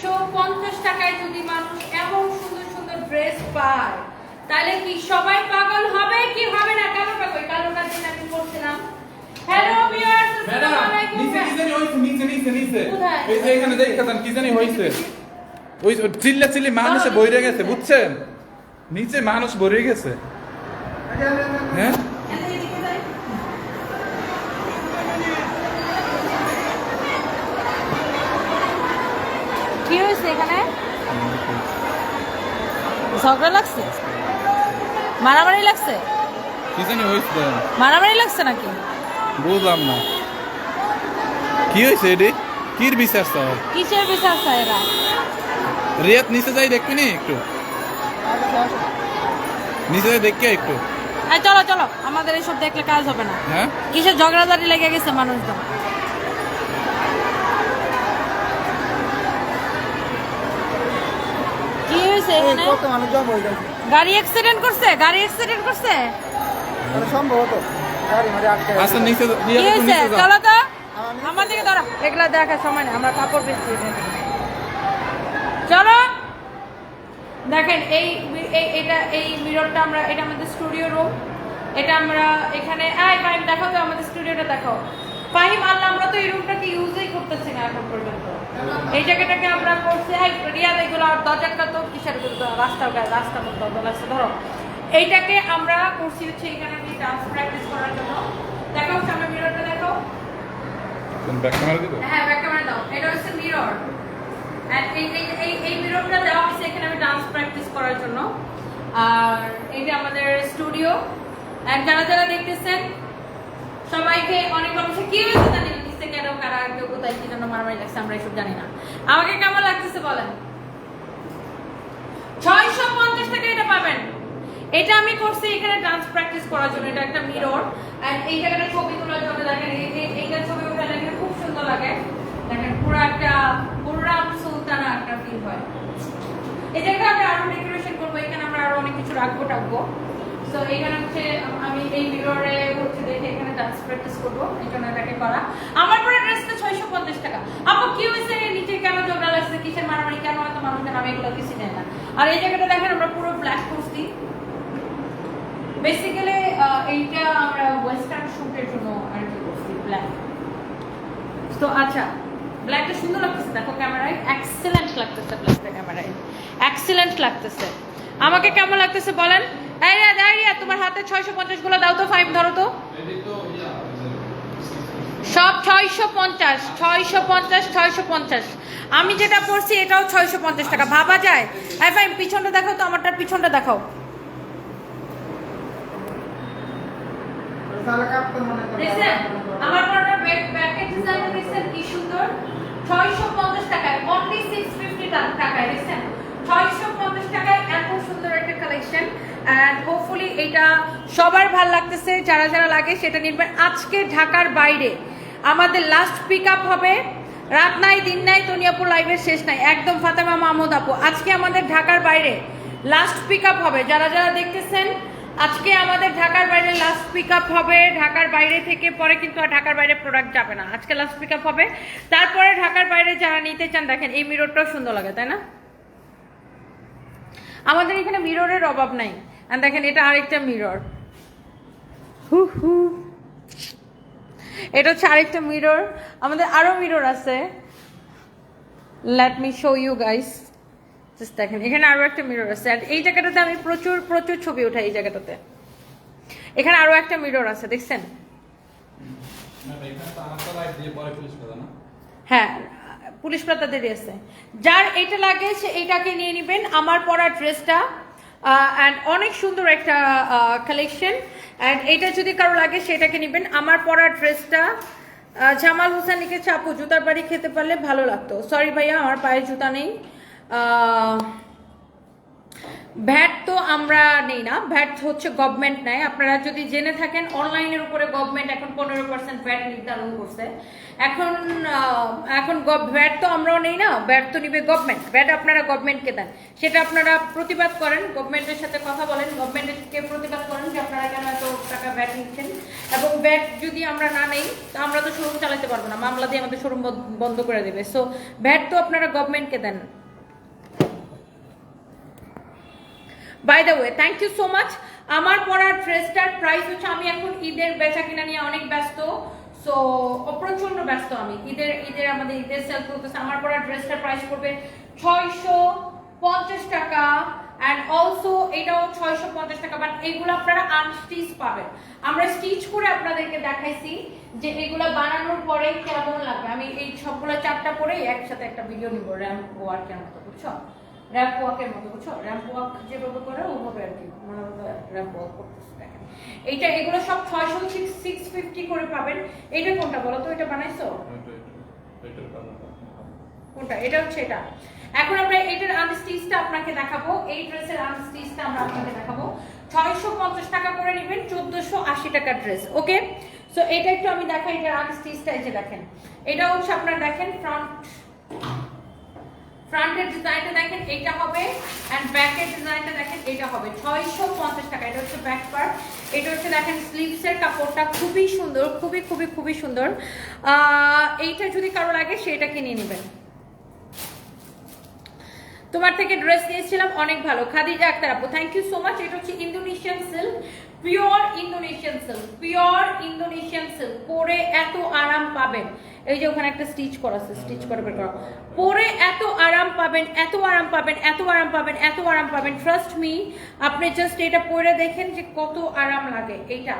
ছয়শো পঞ্চাশ টাকায় যদি মানুষ এমন সুন্দর সুন্দর ড্রেস পায় তাহলে কি সবাই পাগল হবে কি হবে না? কেন পাগল কালোটার জন্য আমি করছিলাম হ্যালো ভিউয়ার্স আসসালামু আলাইকুম নিচে কি জানি হইছে নিচে নিচে নিচে। এই যে এখানে দেখেছেন কি জানি হইছে। ওই চিল্লা চিল্লি মানুষে বইরে গেছে বুঝছেন? নিচে মানুষ ভরে গেছে। হ্যাঁ? কি হয়েছে এখানে? ঝগড়া লাগছে? মারামারি লাগছে? কি জানি হইছে মারামারি লাগছে নাকি? বুঝলাম না। কি হয়েছে এটি? কির বিচার স্যার? কিসের বিচার চায় এরা? রিয়াত নিচে যাই দেখবি নি একটু। নিচে যাই দেখকে একটু। চলো চলো। আমাদের এইসব দেখলে কাজ হবে না। হ্যাঁ? কিসের ঝগড়াঝাটি লেগে গেছে মানুষজন? কি হয়েছে এখানে? কত মানুষ জমা হয়ে গেছে। গাড়ি অ্যাক্সিডেন্ট করছে গাড়ি অ্যাক্সিডেন্ট করছে? মানে সম্ভবত গাড়ি মাঝে আটকে। আচ্ছা নিচে একটু হয়েছে? নিচে যাও চলো তো। আমার দিকে ধরো। এগুলা দেখার সময় নেই আমরা কাপড় বেচছি চলো। দেখেন এই এই- এটা এই মিররটা আমরা এটা আমাদের স্টুডিও রুম এটা আমরা এখানে আই ফাহিম দেখো তো আমাদের স্টুডিওটা দেখো ফাহিম আল্লাহ আমরা তো এই রুমটাকে ইউজই করতেছি না এখন পর্যন্ত। এই জায়গাটাকে আমরা করছি আই রিয়াদ এগুলো আর দরজাটা তো কিসের রাস্তার গায়ে রাস্তার আছে ধরো। এইটাকে আমরা করছি হচ্ছে এখানে ডান্স প্র্যাকটিস করার জন্য। দেখো সামনে মিররটা দেখো ব্যাক ক্যামেরা দিব? হ্যাঁ ব্যাক ক্যামেরা দাও। এটা হচ্ছে মিরর এই এই এই এই মিররটা দেওয়া হয়েছে এখানে আমি ডান্স প্র্যাকটিস করার জন্য। আর এটা আমাদের স্টুডিও আর যারা যারা দেখতেছেন সবাইকে অনেক মানুষের কি হয়েছে জানি না কেন কারা, কেউ কোথায়, কি জন্য মারামারি লাগছে, আমরা এসব জানি না। আমাকে কেমন লাগতেছে বলেন? ছয়শো পঞ্চাশ টাকা এটা পাবেন। এটা আমি করছি এখানে ডান্স প্র্যাকটিস করার জন্য, এটা একটা মিরর আর এই জায়গাটা ছবি তোলার জন্য দেখেন, এই এই- এইটা ছবি উঠে দেখেন, খুব সুন্দর লাগে। দেখেন, পুরো একটা পুরাম সুলতানা একটা ফিল হয়। এই জায়গাটা আমরা আরও ডেকোরেশন করব, এখানে আমরা আরও অনেক কিছু রাখব, টাকবো। এখানে হচ্ছে আমি এই মিররে হচ্ছে দেখে এখানে ডান্স প্র্যাকটিস করব, এই জন্য এটাকে করা। আমার পরে ড্রেসটা ছয়শো পঞ্চাশ টাকা। কি হয়েছে? নিচে কেন ঝগড়া লাগছে? কিসের মারামারি? কেন আমি এগুলো কিছু নেই না। আর এই জায়গাটা দেখেন, আমরা পুরো ব্ল্যাক বেসিক্যালি এইটা আমরা ওয়েস্টার্ন শুটের জন্য আর কি করছি ব্ল্যাক তো আচ্ছা ব্ল্যাকটা সুন্দর লাগতেছে, দেখো ক্যামেরায়। এক্সেলেন্ট লাগতেছে ব্ল্যাকটা ক্যামেরায়। এক্সেলেন্ট লাগতেছে। আমাকে কেমন লাগতেছে বলেন? এই রিয়া তোমার হাতে ছয়শো পঞ্চাশগুলো দাও তো ফাইভ ধরো তো। সব ছয়শো পঞ্চাশ ছয়শো পঞ্চাশ ছয়শো পঞ্চাশ। আমি যেটা পড়ছি এটাও ছয়শো পঞ্চাশ টাকা ভাবা যায়। হ্যাঁ ফাইভ পিছনটা দেখাও তো আমারটার পিছনটা দেখাও। আমার কি সুন্দর? 650 টাকায় অনলি 650 টা- টাকায় দেখছেন 650 টাকায় এত সুন্দর একটা এন্ড হোপফুলি এটা সবার ভালো লাগতেছে, যারা যারা লাগে সেটা নিবেন। আজকে ঢাকার বাইরে আমাদের লাস্ট পিক আপ হবে। রাত নাই, দিন নাই, তনিয়াপুর লাইভের শেষ নাই। একদম ফাতেমা মাহমুদ আপু, আজকে আমাদের ঢাকার বাইরে লাস্ট পিক আপ হবে। যারা যারা দেখতেছেন, আজকে আমাদের ঢাকার বাইরে লাস্ট পিক আপ হবে। ঢাকার বাইরে থেকে পরে কিন্তু আর ঢাকার বাইরে প্রোডাক্ট যাবে না। আজকে লাস্ট পিক হবে। তারপরে ঢাকার বাইরে যারা নিতে চান, দেখেন এই মিররটাও সুন্দর লাগে, তাই না? আমাদের এখানে মিররের অভাব নাই। আর দেখেন, এটা আরেকটা মিরর হু হু এটা হচ্ছে আরেকটা মিরর আমাদের আরও মিরর আছে। Let me show you guys just দেখেন, এখানে আরও একটা মিরর আছে। আর এই জায়গাটাতে আমি প্রচুর প্রচুর ছবি উঠাই এই জায়গাটাতে। এখানে আরও একটা মিরর আছে, দেখছেন? হ্যাঁ পুলিশ প্রাতাদের আছে। যার এটা লাগে, সে এইটাকে নিয়ে নেবেন। আমার পরা ড্রেসটা অ্যান্ড অনেক সুন্দর একটা কালেকশন অ্যান্ড এটা যদি কারও লাগে, সেটাকে নেবেন। আমার পরা ড্রেসটা জামাল হোসেন লিখেছে আপু জুতার বাড়ি খেতে পারলে ভালো লাগতো। সরি ভাইয়া, আমার পায়ে জুতা নেই। ভ্যাট তো আমরা নেই না, ভ্যাট হচ্ছে গভর্নমেন্ট নেয়। আপনারা যদি জেনে থাকেন, অনলাইনের উপরে গভর্নমেন্ট এখন পনেরো পার্সেন্ট ভ্যাট নির্ধারণ করছে। এখন এখন ভ্যাট তো আমরাও নেই না, ভ্যাট তো নিবে গভর্নমেন্ট ভ্যাট আপনারা গভর্নমেন্টকে দেন। সেটা আপনারা প্রতিবাদ করেন গভর্নমেন্টের সাথে কথা বলেন গভর্নমেন্টকে প্রতিবাদ করেন যে আপনারা কেন এত টাকা ভ্যাট নিচ্ছেন। এবং ভ্যাট যদি আমরা না নেই, তো আমরা তো শোরুম চালাতে পারব না। মামলা দিয়ে আমাদের শোরুম বন্ধ করে দেবে। সো ভ্যাট তো আপনারা গভর্নমেন্টকে দেন। By the way thank you so much আমার পরার ড্রেসটার প্রাইস হচ্ছে, আমি এখন ঈদের বেচা কিনা নিয়ে অনেক ব্যস্ত সো প্রচণ্ড ব্যস্ত আমি। ঈদের ঈদের আমাদের ঈদের সেল চলতেছে। আমার পরার ড্রেসটার প্রাইস পড়বে ছয়শো পঞ্চাশ টাকা অ্যান্ড অলসো এটাও ছয়শো পঞ্চাশ টাকা বাট এগুলো আপনারা আনস্টিচ পাবেন। আমরা স্টিচ করে আপনাদেরকে দেখাইছি যে এগুলো বানানোর পরে কেমন লাগবে। আমি এই সবগুলো চারটা পরেই একসাথে একটা ভিডিও নিব র্যাম্প ওয়ার্কের মতো, বুঝছ? র্যাম্প ওয়াকের মতো বুঝছ? র্যাম্প ওয়াক যেভাবে করে ওভাবে আর কি মনে হয় র্যাম্প ওয়াক করতেছে দেখেন। এইটা এগুলো সব ছয়শো সিক্স সিক্স ফিফটি করে পাবেন। এইটা কোনটা বলো তো? এটা বানাইছো? কোনটা? এটা হচ্ছে এটা। এখন আমরা এটার আনস্টিচটা আপনাকে দেখাবো। এই ড্রেসের আনস্টিচটা আমরা আপনাকে দেখাবো। ছয়শো পঞ্চাশ টাকা করে নেবেন চোদ্দশো আশি টাকার ড্রেস ওকে সো এটা একটু আমি দেখাই এটার আনস্টিচটা এই যে দেখেন। এটা হচ্ছে আপনারা দেখেন ফ্রন্ট ফ্রন্টের ডিজাইনটা দেখেন, এটা হবে এন্ড ব্যাকের ডিজাইনটা দেখেন, এটা হবে। ছয়শো পঞ্চাশ টাকা, এটা হচ্ছে ব্যাক পার্ট এটা হচ্ছে দেখেন স্লিভসের কাপড়টা, খুবই সুন্দর, খুবই খুবই খুবই সুন্দর। এইটা যদি কারও লাগে, সেটা কিনে নেবেন। তোমার থেকে ড্রেস নিয়েছিলাম, অনেক ভালো। খাদিজা আক্তার আপু থ্যাংক ইউ সো মাচ এটা হচ্ছে Indonesian silk pure Indonesian silk pure Indonesian silk পরে এত আরাম পাবেন। এই যে ওখানে একটা স্টিচ করা আছে স্টিচ করে বের করা। পরে এত আরাম পাবেন, এত আরাম পাবেন, এত আরাম পাবেন, এত আরাম পাবেন। ট্রাস্ট মি আপনি জাস্ট এটা পরে দেখেন যে কত আরাম লাগে এটা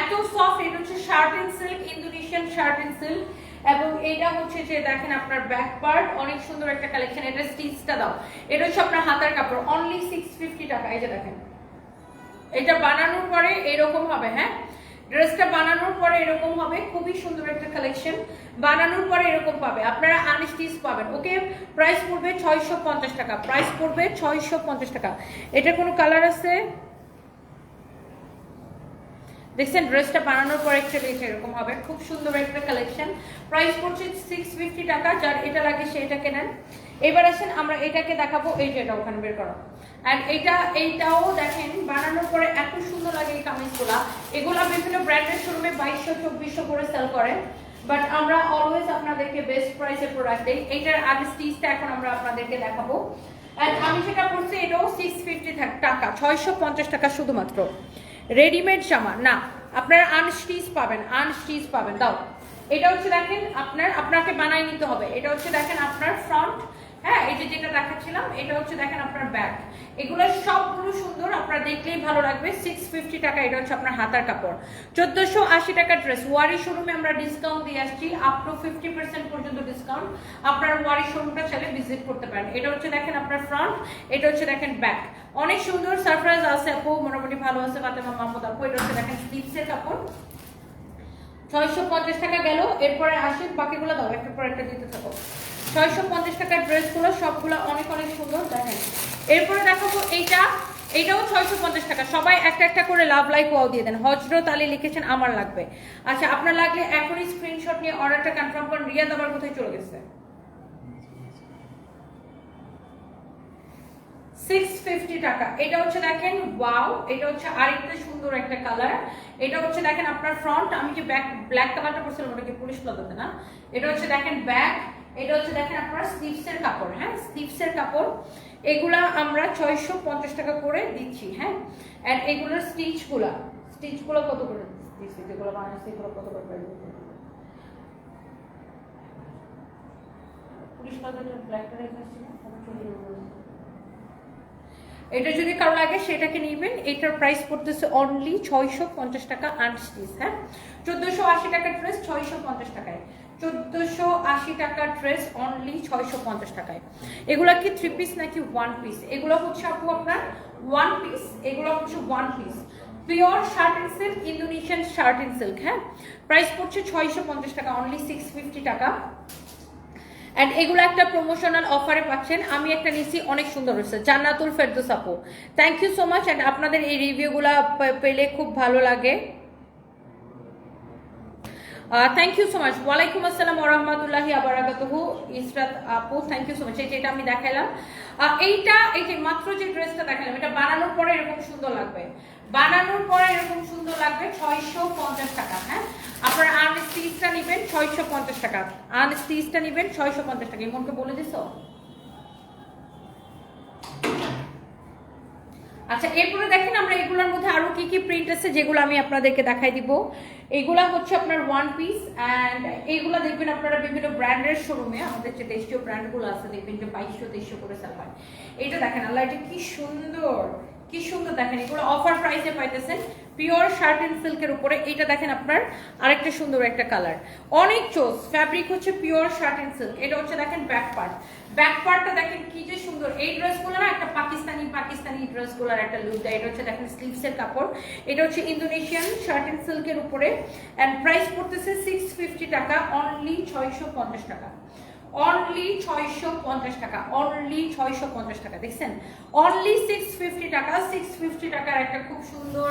এত সফট এটা হচ্ছে shirt silk Indonesian shirt silk এবং এটা হচ্ছে যে দেখেন আপনার ব্যাক পার্ট অনেক সুন্দর একটা কালেকশন এটা স্টিচটা দাও। এটা হচ্ছে আপনার হাতের কাপড় অনলি সিক্স ফিফটি টাকা। এই যে দেখেন। এটা বানানোর পরে এরকম হবে হ্যাঁ? ড্রেসটা বানানোর পরে এরকম হবে, খুবই সুন্দর একটা কালেকশন বানানোর পরে এরকম পাবে। আপনারা আনস্টিচ পাবেন, ওকে? প্রাইস পড়বে ছয়শো পঞ্চাশ টাকা। প্রাইস পড়বে ছয়শো পঞ্চাশ টাকা। এটা কোনো কালার আছে? দেখছেন ড্রেসটা বানানোর পর একটা রেট এরকম হবে। খুব সুন্দর একটা কালেকশন প্রাইস পড়ছে সিক্স ফিফটি টাকা, যার এটা লাগে সেটা কেনেন এবার আসেন, আমরা এটাকে দেখাবো, এই যে এটা ওখানে বের করো। আর এটা, এইটাও দেখেন, বানানোর পরে এত সুন্দর লাগে এই কামিজগুলা। এগুলা বিভিন্ন ব্র্যান্ডের শোরুমে বাইশশো, চব্বিশশো করে সেল করে। বাট আমরা অলওয়েজ আপনাদেরকে বেস্ট প্রাইসে প্রোডাক্ট দিই। এইটার আগে স্টিচটা এখন আমরা আপনাদেরকে দেখাবো। আর আমি যেটা করছি, এটাও সিক্স ফিফটি টাকা, ছয়শো পঞ্চাশ টাকা শুধুমাত্র। রেডিমেড জামা, না, আপনারা আনস্টিচ পাবেন আনস্টিচ পাবেন। দাও, এটা হচ্ছে দেখেন আপনার, আপনাকে বানাই নিতে হবে। এটা হচ্ছে দেখেন আপনার ফ্রন্ট হ্যাঁ এই যে যেটা দেখাচ্ছিলাম, এটা হচ্ছে দেখেন আপনার ব্যাক এগুলো সবগুলো সুন্দর, আপনারা দেখলেই ভালো লাগবে। সিক্স ফিফটি টাকা, এটা হচ্ছে আপনার হাতার কাপড়। চোদ্দশো আশি টাকা ড্রেস ওয়ারি শোরুমে আমরা ডিসকাউন্ট দিয়ে আসছি আপ টু ফিফটি পার্সেন্ট পর্যন্ত ডিসকাউন্ট আপনার ওয়ারি শোরুমটা চাইলে ভিজিট করতে পারেন। এটা হচ্ছে দেখেন আপনার ফ্রন্ট এটা হচ্ছে দেখেন ব্যাক অনেক সুন্দর সারপ্রাইজ আছে আপু, মোটামুটি ভালো আছে ফাতেমা মাহমুদ আপু এটা হচ্ছে দেখেন স্লিপসের কাপড়। ছয়শো পঞ্চাশ টাকা গেল, এরপরে আসেন, বাকিগুলো দাও, একটা পর একটা দিতে থাকো। ছয়শো পঞ্চাশ টাকার ড্রেসগুলো সবগুলো অনেক অনেক সুন্দর, দেখেন। এরপরে দেখাবো এইটা। এইটাও ছয়শো পঞ্চাশ টাকা। সবাই একটা একটা করে লাভ লাইক ওয়াও দিয়ে দেন। হজরত আলী লিখেছেন, আমার লাগবে। আচ্ছা আপনার লাগলে এখনই স্ক্রিনশট নিয়ে অর্ডারটা কনফার্ম করুন। রিয়াদ আবার কোথায় চলে গেছে? সিক্স ফিফটি টাকা। এটা হচ্ছে দেখেন ওয়াও এটা হচ্ছে আরেকটা সুন্দর একটা কালার এটা হচ্ছে দেখেন আপনার ফ্রন্ট আমি যে ব্যাক ব্ল্যাক কালারটা পরছিলাম ওটাকে পুলিশ প্লাজাতে না? এটা হচ্ছে দেখেন ব্যাক এটা হচ্ছে দেখেন আপনার স্লিভসের কাপড় হ্যাঁ? স্লিভসের কাপড় এগুলা আমরা ছয়শো পঞ্চাশ টাকা করে দিচ্ছি হ্যাঁ? অ্যান্ড এগুলোর স্টিচগুলা স্টিচগুলো কত করে? দিচ্ছি যেগুলো বানাচ্ছি এগুলো কত করে পুলিশ ব্ল্যাকটা রেখে যাবে। এটা যদি কারও লাগে সেটাকে নিবেন। এটার প্রাইস পড়তেছে অনলি ছয়শো পঞ্চাশ টাকা আনস্টিচ হ্যাঁ? চোদ্দশো আশি টাকার ড্রেস ছয়শো পঞ্চাশ টাকায়। চোদ্দশো আশি টাকার ড্রেস অনলি ছয়শো পঞ্চাশ টাকায়। এগুলা কি থ্রি পিস নাকি ওয়ান পিস এগুলো হচ্ছে আপু আপনার ওয়ান পিস এগুলো হচ্ছে one piece pure shirt and silk Indonesian shirt and silk হ্যাঁ? প্রাইস পড়ছে ছয়শো পঞ্চাশ টাকা অনলি সিক্স ফিফটি টাকা। অ্যান্ড এগুলো একটা প্রমোশনাল অফারে পাচ্ছেন। আমি একটা নিচ্ছি অনেক সুন্দর হয়েছে। জান্নাতুল ফেরদোস আপু। Thank you so much and আপনাদের এই রিভিউগুলো পেলে খুব ভালো লাগে। থ্যাংক ইউ সো মাচ ওয়ালাইকুম আসসালাম ওরহমতুল্লাহি আবরাকাতুহু ইসরাত আপু থ্যাংক ইউ সো মাচ এই যেটা আমি দেখালাম এইটা, এই যে মাত্র যে ড্রেসটা দেখালাম, এটা বানানোর পরে এরকম সুন্দর লাগবে। বানানোর পরে এরকম সুন্দর লাগবে ছয়শো পঞ্চাশ টাকা হ্যাঁ? আপনার আর্ন স্টিচটা নেবেন, ছয়শো পঞ্চাশ টাকা। আন স্টিচটা নেবেন, ছয়শো পঞ্চাশ টাকা। এমনকে বলে দিছো? আচ্ছা এরপরে দেখেন আমরা এগুলোর মধ্যে আরও কি কি প্রিন্ট আছে, যেগুলো আমি আপনাদেরকে দেখাই দিব। এগুলা হচ্ছে আপনার ওয়ান পিস অ্যান্ড এইগুলা দেখবেন আপনারা বিভিন্ন ব্র্যান্ডের শোরুমে আমাদের যে দেশীয় ব্র্যান্ডগুলো আছে, দেখবেন যে বাইশশো তেইশশো করে সেল হয়। এটা দেখেন, আল্লাহ, এটা কি সুন্দর! কি সুন্দর দেখেন, এগুলো অফার প্রাইসে পাইতেছেন পিওর শার্ট এন্ড সিল্কের উপরে। এটা দেখেন আপনার, আরেকটা সুন্দর একটা কালার অনেক চোস ফ্যাব্রিক হচ্ছে পিওর শার্ট এন্ড সিল্ক এটা হচ্ছে দেখেন ব্যাক পার্ট ব্যাক পার্টটা দেখেন কি যে সুন্দর। এই ড্রেসগুলো না একটা পাকিস্তানি পাকিস্তানি ড্রেসগুলোর একটা লুক দেয়। এটা হচ্ছে দেখেন স্লিভসের কাপড়। এটা হচ্ছে ইন্দোনেশিয়ান শার্ট এন্ড সিল্কের উপরে। অ্যান্ড প্রাইস পড়তেছে সিক্স ফিফটি টাকা অনলি ছয়শো পঞ্চাশ টাকা। অনলি ছয়শো পঞ্চাশ টাকা অনলি ছয়শো পঞ্চাশ টাকা, দেখছেন? অনলি সিক্স ফিফটি টাকা সিক্স ফিফটি টাকার একটা খুব সুন্দর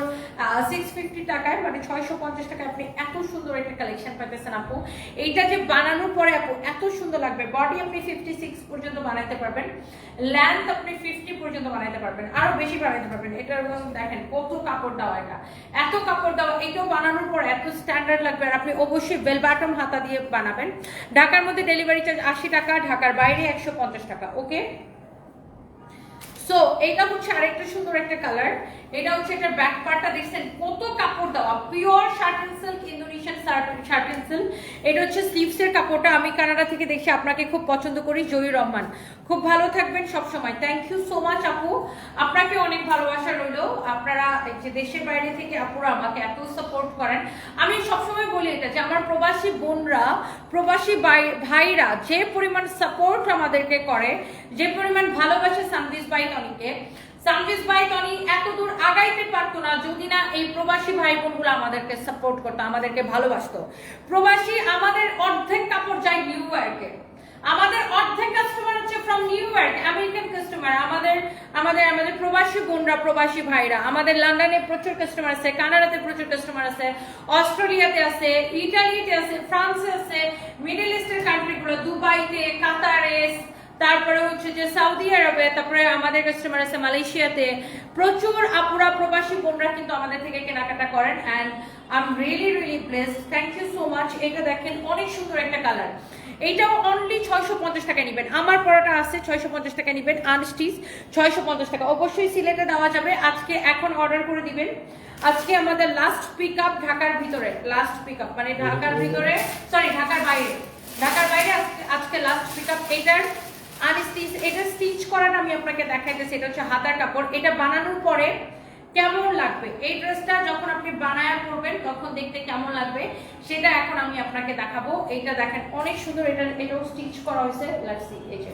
সিক্স ফিফটি টাকায় মানে ছয়শো পঞ্চাশ টাকায় আপনি এত সুন্দর একটা কালেকশন পাইতেছেন আপু। এইটা যে বানানোর পরে আপু, এত সুন্দর লাগবে। বডি আপনি ফিফটি সিক্স পর্যন্ত বানাইতে পারবেন ল্যান্থ আপনি ফিফটি পর্যন্ত বানাইতে পারবেন, আরও বেশি বানাইতে পারবেন। এটার দেখেন কত কাপড় দেওয়া এটা। এত কাপড় দেওয়া এটাও বানানোর পর এত স্ট্যান্ডার্ড লাগবে। আর আপনি অবশ্যই বেল বাটম হাতা দিয়ে বানাবেন। ঢাকার মধ্যে ডেলিভারি চার্জ আশি টাকা, ঢাকার বাইরে একশো পঞ্চাশ টাকা, ওকে? সো এটা হচ্ছে আরেকটা সুন্দর একটা কালার এটা হচ্ছে একটা ব্যাক পার্টটা দেখছেন কত কাপড় দেওয়া। পিওর শার্ট ইন্দোনেশিয়ান শার্ট এটা হচ্ছে কাপড়টা। আমি কানাডা থেকে দেখি আপনাকে খুব পছন্দ করি, জয়ী রহমান। খুব ভালো থাকবেন সব সময় থ্যাংক ইউ সো মাচ আপু। আপনাকে অনেক ভালোবাসা রইল। আপনারা যে দেশের বাইরে থেকে আপুরা আমাকে এত সাপোর্ট করেন। আমি সবসময় বলি এটা যে আমার প্রবাসী বোনরা প্রবাসী ভাই- ভাইরা যে পরিমাণ সাপোর্ট আমাদেরকে করে, যে পরিমাণ ভালোবাসে সানভিস ভাই টনিকে সানভিস ভাই টনি এতদূর আগাইতে পারতো না যদি না এই প্রবাসী ভাই বোনগুলো আমাদেরকে সাপোর্ট করতো, আমাদেরকে ভালোবাসতো। প্রবাসী আমাদের অর্ধেক কাপড় যায় নিউ ইয়র্কে আমাদের অর্ধেক কাস্টমার হচ্ছে from New York American customer আমাদের আমাদের আমাদের প্রবাসী বোনরা, প্রবাসী ভাইরা, আমাদের লন্ডনে প্রচুর কাস্টমার আছে কানাডাতে প্রচুর কাস্টমার আছে অস্ট্রেলিয়াতে আছে ইটালিতে আছে ফ্রান্সে আছে মিডল ইস্টের কান্ট্রিগুলো দুবাইতে কাতারে তারপরে হচ্ছে যে সৌদি আরবে তারপরে আমাদের কাস্টমার আছে মালয়েশিয়াতে প্রচুর আপুরা, প্রবাসী বোনরা কিন্তু আমাদের থেকে কেনাকাটা করেন and I am really really blessed thank you so much এটা দেখেন, অনেক সুন্দর একটা কালার এইটাও অনলি ছয়শো পঞ্চাশ টাকা নেবেন। আমার পড়াটা আছে ছয়শো পঞ্চাশ টাকা নেবেন আনস্টিচ ছয়শো পঞ্চাশ টাকা। অবশ্যই সিলেটে দেওয়া যাবে। আজকে এখন অর্ডার করে দিবেন। আজকে আমাদের লাস্ট পিক আপ ঢাকার ভিতরে লাস্ট পিক আপ মানে ঢাকার ভিতরে সরি ঢাকার বাইরে। ঢাকার বাইরে আজকে- লাস্ট পিক আপ এটার আনস্টিচ এটা স্টিচ করাটা আমি আপনাকে দেখাইতেছি, এটা হচ্ছে হাতার কাপড়। এটা বানানোর পরে কেমন লাগবে? এই ড্রেসটা যখন আপনি বানায়া পরবেন তখন দেখতে কেমন লাগবে? সেটা এখন আমি আপনাকে দেখাবো। এইটা দেখেন অনেক সুন্দর। এটা এটাও স্টিচ করা হয়েছে। এই যে।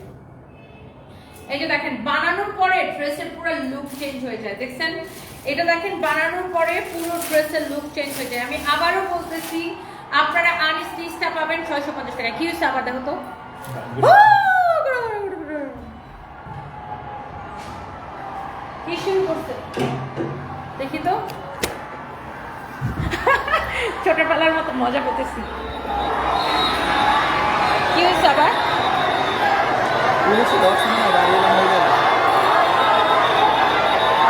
এই যে দেখেন বানানোর পরে ড্রেসের পুরো লুক চেঞ্জ হয়ে যায়। দেখছেন? এটা দেখেন বানানোর পরে পুরো ড্রেসের লুক চেঞ্জ হয়ে যায়। আমি আবারও বলতেছি আপনারা আনস্টিচটা পাবেন ছয়শো পঞ্চাশ টাকা কি হচ্ছে আবার দেখো তো? কি শুরু করছে। দেখি তো। ছোটবেলার মতো মজা পেতেছি। কি হয়েছে আবার?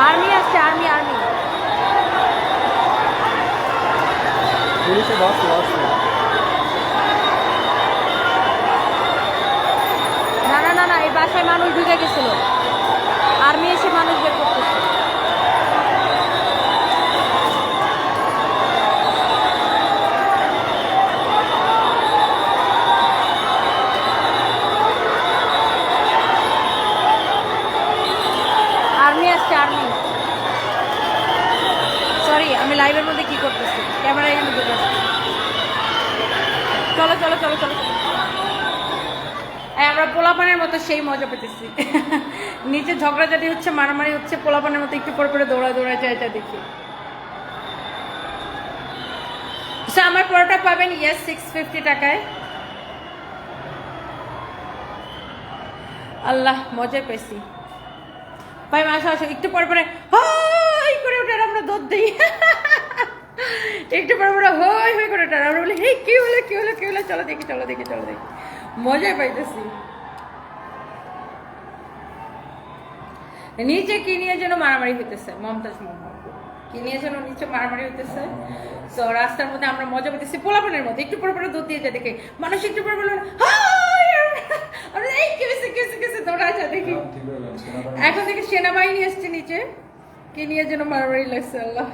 আর্মি আসছে আর্মি আর্মি দশ দশ না না না না, এই বাসায় মানুষ ঢুকে গেছিল। আর্মি এসে মানুষ বের করতেছে আর্মি আসছে আর্মি সরি আমি লাইভের মধ্যে কি করতেছি ক্যামেরা এখানে ঢুকে আসছে। চলো চলো চলো চলো চলো এই আমরা পোলাপানের মতো সেই মজা পেতেছি। নিচে ঝগড়াঝাটি হচ্ছে, মারামারি হচ্ছে, পোলাপানের মতো একটু পরে পরে দৌড়া দৌড়া যায় যা দেখি। আমার পরোটা পাবেন ইয়েস সিক্স ফিফটি টাকায়। আল্লাহ, মজা পেয়েছি। ভাই মাসা আসো একটু পর পরে, হই করে ওঠে আমরা দৌড় দিই। একটু পরে পরে, হই হই করে ওঠে আমরা বলি হে কি হলো কি হলো কি হলো? চলো দেখি চলো দেখি চলো দেখি। মজা পাইতেছি। নিচে কি নিয়ে যেন মারামারি হইতেছে মমতাজ মোহাম্মদ কি নিয়ে যেন নিচে মারামারি হইতেছে। তো রাস্তার মধ্যে আমরা মজা পেতেছি পোলাপনের মধ্যে। একটু পরে পরে দুধ দিয়ে যায় দেখে মানুষ একটু পরে বলে আমরা এই দৌড়া দেখি। এখন থেকে সেনাবাহিনী এসছে নিচে। কি নিয়ে যেন মারামারি লাগছে আল্লাহ।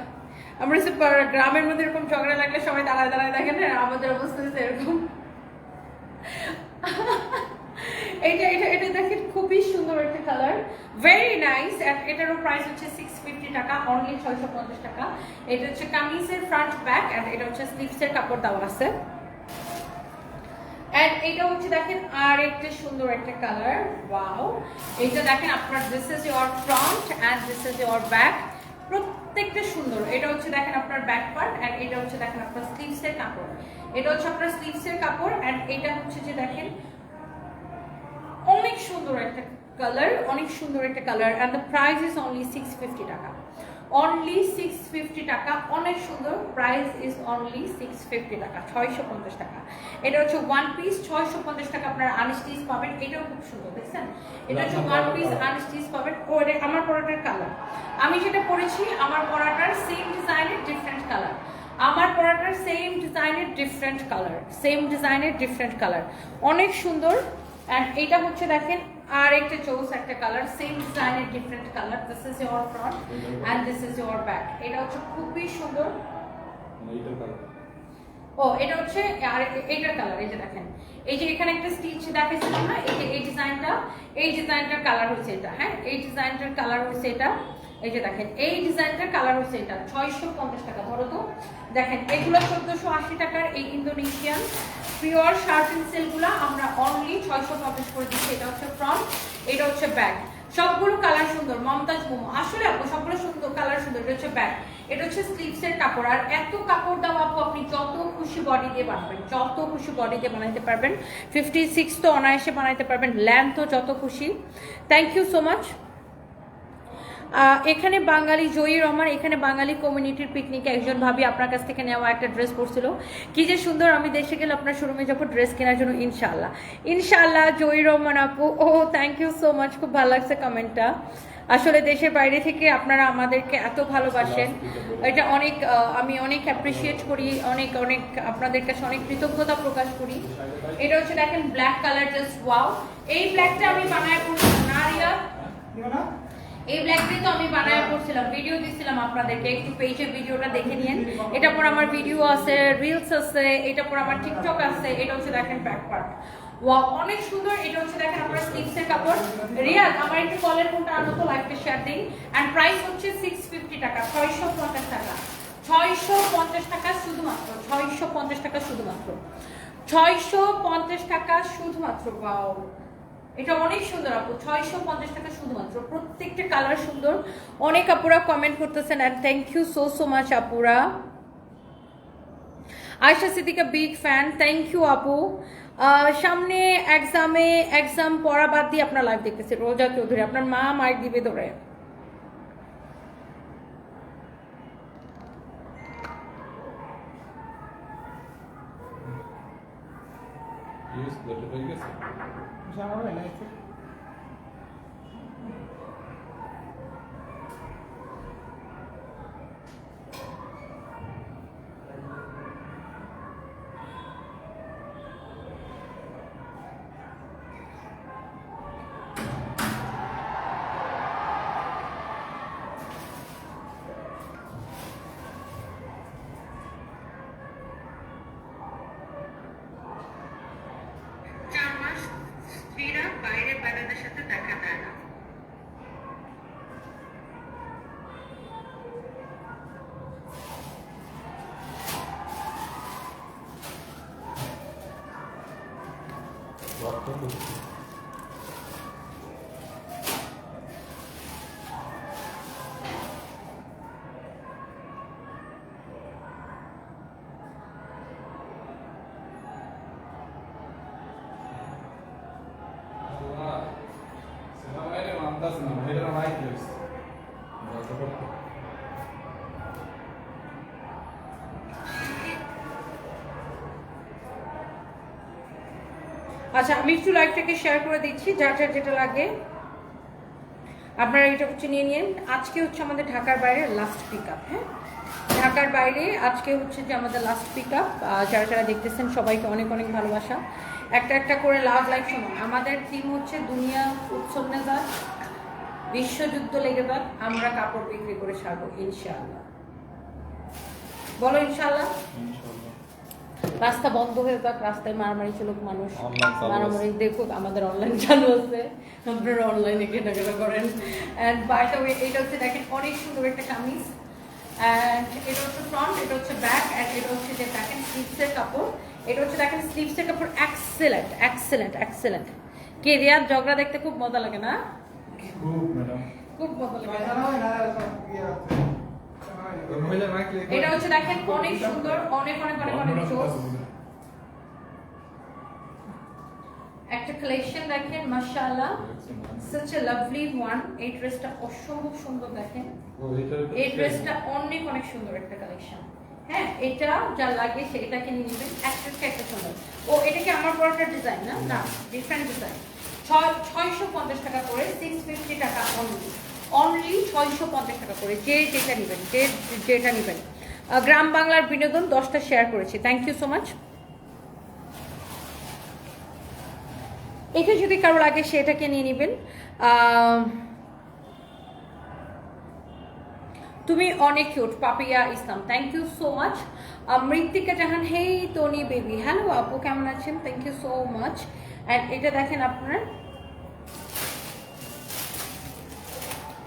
আমরা পা- গ্রামের মধ্যে এরকম ঝগড়া লাগলে সবাই দাঁড়ায় দাঁড়ায় দেখেন আমাদের অবস্থা এরকম। এটা এটা এটা দেখেন খুবই সুন্দর একটা কালার ভেরি নাইস এটারও প্রাইস হচ্ছে সিক্স টাকা অনলি ছয়শো পঞ্চাশ টাকা। এটা হচ্ছে কামিজের ফ্রন্ট ব্যাক অ্যান্ড এটা হচ্ছে স্লিভসের কাপড় দেওয়া আছে। এন্ড এটা হচ্ছে দেখেন আর একটা সুন্দর একটা কালার ওয়াও এটা দেখেন আপনার this is your front and this is your back প্রত্যেকটা সুন্দর। এটা হচ্ছে দেখেন আপনার ব্যাক পার্ট এন্ড এটা হচ্ছে দেখেন আপনার স্লিভস এর কাপড়। এটা হচ্ছে আপনার স্লিভস এর কাপড় এন্ড এটা হচ্ছে যে দেখেন অনেক সুন্দর একটা কালার অনেক সুন্দর একটা colour and the price is only six fifty টাকা। অনলি সিক্স ফিফটি টাকা অনেক সুন্দর price is only six fifty টাকা ছয়শো পঞ্চাশ টাকা। এটা হচ্ছে ওয়ান পিস ছয়শো পঞ্চাশ টাকা আপনার আনস্টিচ পাবেন এটাও খুব সুন্দর দেখছেন? এটা হচ্ছে ওয়ান পিস আনস্টিচ পাবেন ও এটা আমার পরাটার কালার আমি যেটা পরেছি আমার পরাটার সেম ডিজাইনের ডিফারেন্ট কালার আমার পরাটার সেম ডিজাইনের ডিফারেন্ট কালার সেম ডিজাইনের ডিফারেন্ট কালার অনেক সুন্দর অ্যান্ড এটা হচ্ছে দেখেন আর একটা চোস একটা কালার সেম ডিজাইনের different colour this is your front and this is your back এটা হচ্ছে খুবই সুন্দর। ও এটা হচ্ছে আর এইটার কালার এই যে দেখেন। এই যে এখানে একটা স্টিচ দেখাইছিলাম না এই যে এই ডিজাইনটা এই ডিজাইনটার কালার হচ্ছে এটা হ্যাঁ? এই ডিজাইনটার কালার হচ্ছে এটা। এই যে দেখেন, এই ডিজাইনটার কালার হচ্ছে এটা, ছয়শো পঞ্চাশ টাকা ধরো তো। দেখেন, এগুলো চোদ্দশো আশি টাকার এই ইন্দোনেশিয়ান পিওর শার্টিং সেলগুলো আমরা অনলি ছয়শো পঞ্চাশ করে দিচ্ছি। এটা হচ্ছে ফ্রন্ট এটা হচ্ছে ব্যাক সবগুলো কালার সুন্দর, মমতাজ মোমো। আসলে আপু, সবগুলো সুন্দর কালার সুন্দর, এটা হচ্ছে ব্যাক এটা হচ্ছে স্লিভস কাপড়। আর এত কাপড় দাও আপু, আপনি যত খুশি বডি দিয়ে বানাবেন, যত খুশি বডি দিয়ে বানাইতে পারবেন। ফিফটি সিক্স তো অনায়াসে বানাইতে পারবেন ল্যান্থও যত খুশি। থ্যাংক ইউ সো মাচ এখানে বাঙালি, জয়ী রহমান, এখানে বাঙালি কমিউনিটির পিকনিকে একজন ভাবি আপনার কাছ থেকে নেওয়া একটা ড্রেস পরছিল। কি যে সুন্দর, আমি দেশে গেলে আপনার শোরুমে যখন ড্রেস কেনার জন্য ইনশাল্লাহ ইনশাল্লাহ জয়ী রহমান আপু, ও থ্যাংক ইউ সো মাচ খুব ভালো লাগছে কমেন্টটা আসলে দেশের বাইরে থেকে আপনারা আমাদেরকে এত ভালোবাসেন। এটা অনেক আমি অনেক অ্যাপ্রিসিয়েট করি, অনেক অনেক আপনাদের কাছে অনেক কৃতজ্ঞতা প্রকাশ করি। এটা হচ্ছে দেখেন ব্ল্যাক কালার জাস্ট ওয়াও এই ব্ল্যাকটা আমি বানায় করছিলাম না এই ব্ল্যাক ডে তো আমি বানায় করছিলাম ভিডিও দিছিলাম আপনাদেরকে, একটু পেজে ভিডিওটা দেখে নিন এটা পর আমার ভিডিও আছে রিলস আছে এটা পর আমার টিকটক আছে, এটা হচ্ছে দেখেন ব্যাক পার্ট ওয়াও অনেক সুন্দর, এটা হচ্ছে দেখেন আপনার স্লিভসের কাপড়। রিয়াদ আমার একটু কলের ফোনটা আনো তো লাইভে শেয়ার দিই। এন্ড প্রাইস হচ্ছে সিক্স ফিফটি টাকা, ছয়শো পঞ্চাশ টাকা। ছয়শো পঞ্চাশ টাকা শুধুমাত্র, ছয়শো পঞ্চাশ টাকা শুধুমাত্র। ছয়শো পঞ্চাশ টাকা শুধুমাত্র ওয়াও এটা অনেক সুন্দর আপু, ছয়শো পঞ্চাশ টাকা শুধুমাত্র। প্রত্যেকটা কালার সুন্দর। অনেক আপুরা কমেন্ট করতেছেন and thank you so so much আপুরা। Ayesha Siddika big fan thank you আপু। সামনে এক্সামে এক্সাম পড়া বাদ দিয়ে আপনার লাইভ দেখতেছে, রোজা চৌধুরী, আপনার মা মাইক দিবে ধরে। জানাবে না একটু চার 보고 আচ্ছা আমি একটু লাইভটাকে শেয়ার করে দিচ্ছি, যার যার যেটা লাগে। আপনারা এটা হচ্ছে নিয়ে নিন। আজকে হচ্ছে আমাদের ঢাকার বাইরে লাস্ট পিক আপ হ্যাঁ? ঢাকার বাইরে আজকে হচ্ছে যে আমাদের লাস্ট পিক আপ যারা যারা দেখতেছেন সবাইকে অনেক অনেক ভালোবাসা। একটা একটা করে লাভ লাইভ শোনো আমাদের থিম হচ্ছে দুনিয়া উৎসব নেজার বিশ্বযুদ্ধ লেগে যাক, আমরা কাপড় বিক্রি করে ছাড়বো, ইনশাআল্লাহ। বলো ইনশাআল্লাহ। রাস্তা বন্ধ হয়ে যাক রাস্তায় মারামারি চলুক মানুষ। মারামারি দেখুক আমাদের অনলাইন চালু আছে। আপনারা অনলাইনে কেনাকাটা করেন। অ্যান্ড বাই দ্য ওয়ে এটা হচ্ছে দেখেন অনেক সুন্দর একটা কামিজ। অ্যান্ড এটা হচ্ছে ফ্রন্ট এটা হচ্ছে ব্যাক অ্যান্ড এটা হচ্ছে যে দেখেন স্লিভসের কাপড়। এটা হচ্ছে দেখেন স্লিভসের কাপড় এক্সেলেন্ট এক্সেলেন্ট এক্সেলেন্ট কে রিয়াদ ঝগড়া দেখতে খুব মজা লাগে না? খুব খুব মজা লাগে। এটা হচ্ছে দেখেন অনেক সুন্দর অনেক অনেক অনেক অনেক একটা কালেকশন দেখেন মাশাআল্লাহ। Such a lovely one এই ড্রেসটা অসম্ভব সুন্দর দেখেন। এই ড্রেসটা অনেক অনেক সুন্দর একটা কালেকশন হ্যাঁ এটা যা লাগে সেটাকে নিয়ে নেবেন। একটা একটা সুন্দর। ও এটা কি আমার পরটা ডিজাইন না? না ডিফারেন্ট ডিজাইন ছয় ছয়শো পঞ্চাশ টাকা করে six fifty taka only only ছয়শো পঞ্চাশ টাকা করে, যে যেটা নেবেন, যে যেটা নেবেন। গ্রাম বাংলার বিনোদন দশটা শেয়ার করেছি। থ্যাংক ইউ সো মাচ এটা যদি কারও লাগে সেটাকে নিয়ে নেবেন। তুমি অনেক cute Papiya Islam. Thank you so much Mrittika Jahan hey Tony baby hello আপু, কেমন আছেন? Thank you so much and এটা দেখেন আপনার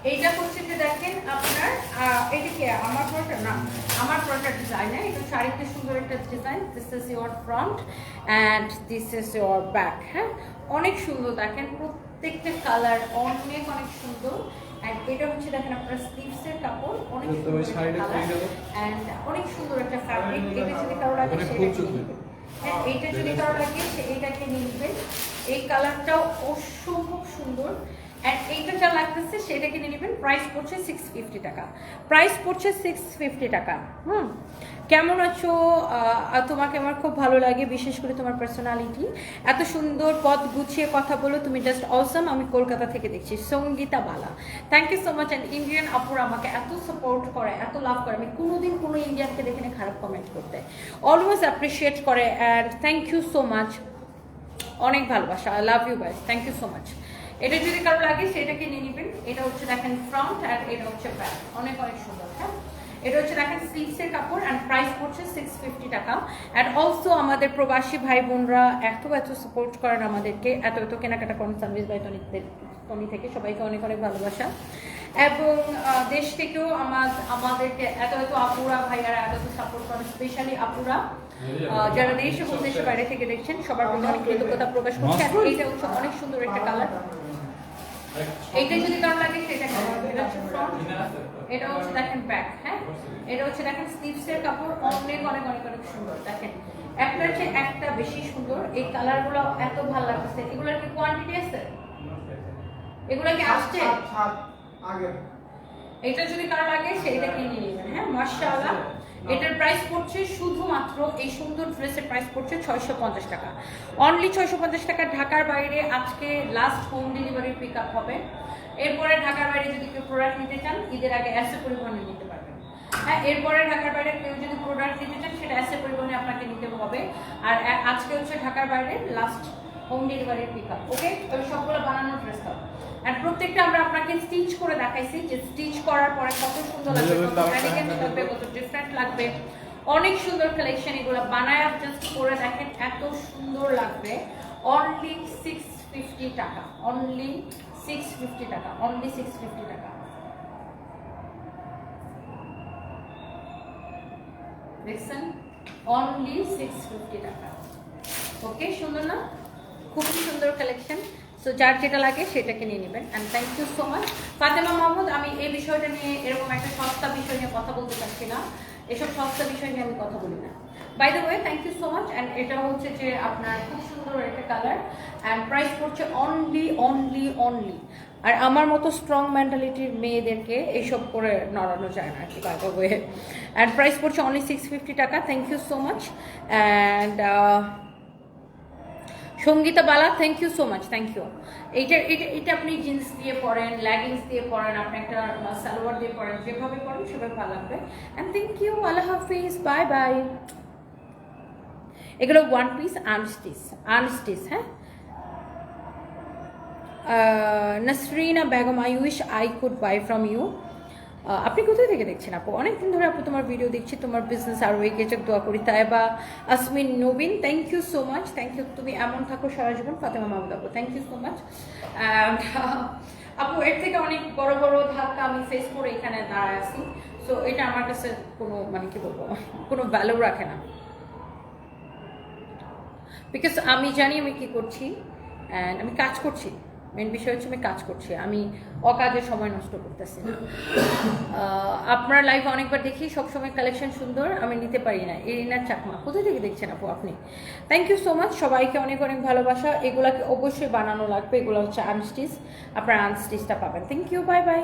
এইটা হচ্ছে যে দেখেন আপনার এটা কি আমার প্রোডাক্ট না আমার প্রোডাক্ট ডিজাইন এটা হচ্ছে আরেকটা সুন্দর একটা design this is your front and this is your back হ্যাঁ? অনেক সুন্দর দেখেন প্রত্যেকটা কালার অনেক অনেক সুন্দর। অ্যান্ড এটা হচ্ছে দেখেন আপনার স্লিভসের কাপড় অনেক সুন্দর অ্যান্ড অনেক সুন্দর একটা ফ্যাব্রিক এটা যদি কারও লাগে নিয়ে হ্যাঁ এইটা যদি কারও লাগে সে এইটাকে নিয়ে নেবেন এই কালারটাও অসম্ভব সুন্দর। অ্যান্ড এইটা লাগতেছে সেটা কিনে নেবেন। প্রাইস পড়ছে সিক্স ফিফটি টাকা। প্রাইস পড়ছে সিক্স ফিফটি টাকা। হুম। কেমন আছো? তোমাকে আমার খুব ভালো লাগে, বিশেষ করে তোমার পার্সোনালিটি এত সুন্দর পথ গুছিয়ে কথা বলো, তুমি জাস্ট অসম আমি কলকাতা থেকে দেখছি। Sangita Bala. Thank you so much and Indian আপুর আমাকে এত সাপোর্ট করে, এত লাভ করে। আমি কোনোদিন কোনো ইন্ডিয়ানকে দেখে খারাপ কমেন্ট করতে। অলওয়েজ অ্যাপ্রিসিয়েট করে। And thank you so much অনেক ভালোবাসা। I love you guys thank you so much এটা যদি কারও লাগে সেটাকে নিয়ে নেবেন। এটা হচ্ছে দেখেন ফ্রন্ট আর এটা হচ্ছে ব্যাক অনেক অনেক সুন্দর হ্যাঁ? এটা হচ্ছে দেখেন স্লিভসের কাপড় অ্যান্ড প্রাইস পড়ছে সিক্স ফিফটি টাকা। অ্যান্ড অলসো আমাদের প্রবাসী ভাই বোনরা এত এত সাপোর্ট করেন আমাদেরকে এত এত কেনাকাটা করেন সার্ভিস বাই টনিদের টনি থেকে। সবাইকে অনেক অনেক ভালোবাসা। এবং দেশ থেকেও আমার আমাদেরকে এত এত আপুরা ভাইয়ারা এত এত সাপোর্ট করেন স্পেশালি আপুরা। যারা দেশ এবং দেশের বাইরে থেকে দেখছেন সবার প্রতি অনেক কৃতজ্ঞতা প্রকাশ করছি। এইটা হচ্ছে অনেক সুন্দর একটা কালার এইটা যদি কারও লাগে সেটা এটা হচ্ছে ফ্রন্ট এটা হচ্ছে দেখেন ব্যাক হ্যাঁ? এটা হচ্ছে দেখেন স্লিভসের কাপড় অনেক অনেক অনেক অনেক সুন্দর। দেখেন একটার চেয়ে একটা বেশি সুন্দর। এই কালারগুলো এত ভালো লাগছে এগুলোর কি কোয়ান্টিটি আছে? এগুলো কি আসছে? আগে। এটা যদি কারও লাগে সেটা কিনে নেবেন হ্যাঁ? মাশাআল্লাহ। এটার প্রাইস পড়ছে শুধুমাত্র, এই সুন্দর ড্রেসের প্রাইস পড়ছে ছয়শো পঞ্চাশ টাকা। অনলি ছয়শো পঞ্চাশ টাকা ঢাকার বাইরে আজকে last home delivery pick up হবে। এরপরে ঢাকার বাইরে যদি কেউ প্রোডাক্ট নিতে চান, ঈদের আগে অ্যাসে পরিবহনে নিতে পারবেন। হ্যাঁ এরপরে ঢাকার বাইরে কেউ যদি প্রোডাক্ট নিতে চান, সেটা অ্যাসে পরিবহনে আপনাকে নিতে হবে। আর আজকে হচ্ছে ঢাকার বাইরে last home delivery pick up okay ওই সবগুলো বানানোর ড্রেস আর প্রত্যেকটা আমরা আপনাকে স্টিচ করে দেখাইছি যে স্টিচ করার পরে কত সুন্দর লাগবে কত elegant লাগবে কত ডিফারেন্ট লাগবে। অনেক সুন্দর কালেকশন এগুলো বানায় জাস্ট করে দেখেন এত সুন্দর লাগবে। অনলি সিক্স ফিফটি টাকা অনলি সিক্স ফিফটি টাকা অনলি সিক্স ফিফটি টাকা। দেখছেন? অনলি সিক্স ফিফটি টাকা। ওকে সুন্দর না? খুবই সুন্দর কালেকশন সো যার যেটা লাগে সেটাকে নিয়ে নেবেন। And thank you so much Fatema Mahmud, আমি এই বিষয়টা নিয়ে এরকম একটা সস্তা বিষয় নিয়ে কথা বলতে চাচ্ছি না। এসব সস্তা বিষয় নিয়ে আমি কথা বলি না। By the way thank you so much and এটা হচ্ছে যে আপনার খুব সুন্দর একটা কালার অ্যান্ড প্রাইস পড়ছে অনলি অনলি অনলি আর আমার মতো স্ট্রং মেন্টালিটির মেয়েদেরকে এইসব করে নড়ানো যায় না আর কি by the way and price পড়ছে অনলি সিক্স ফিফটি টাকা. Thank you so much and Sangita Bala thank you so much thank you এইটা এটা এটা আপনি জিন্স দিয়ে পরেন লেগিংস দিয়ে পরেন, আপনি একটা সালোয়ার দিয়ে পরেন, যেভাবে পরেন সেভাবে ভালো লাগবে। অ্যান্ড থ্যাংক ইউ আল্লাহ হাফিজ বাই বাই এগুলো ওয়ান পিস আনস্টিচ আনস্টিচ হ্যাঁ? Nasrina Begum I wish I could buy from you আপনি কোথায় থেকে দেখছেন আপু? অনেকদিন ধরে আপু তোমার ভিডিও দেখছি, তোমার বিজনেস আরও এগিয়ে যাক, দোয়া করি। তাই বা Asmin Nabin thank you so much thank you তুমি এমন থাকো সারা জীবন, ফাতেমা মাহমুদ আপু থ্যাংক ইউ সো মাচ আপু, এর থেকে অনেক বড় বড় ধাক্কা আমি ফেস করে এখানে দাঁড়ায় আছি। সো এটা আমার কাছে কোনো মানে কি বলব, কোনো ভ্যালু রাখে না। বিকজ আমি জানি আমি কি করছি অ্যান্ড আমি কাজ করছি। মেন বিষয় হচ্ছে আমি কাজ করছি, আমি অকাজে সময় নষ্ট করতেছি। না আপনার লাইফে অনেকবার দেখি, সবসময় কালেকশন সুন্দর, আমি নিতে পারি না। এরিনার চাকমা কোথা থেকে দেখছেন আপু আপনি? থ্যাংক ইউ সো মাচ সবাইকে অনেক অনেক ভালোবাসা। এগুলাকে অবশ্যই বানানো লাগবে, এগুলো হচ্ছে আনস্টিচ আপনার আনস্টিচটা পাবেন। Thank you bye bye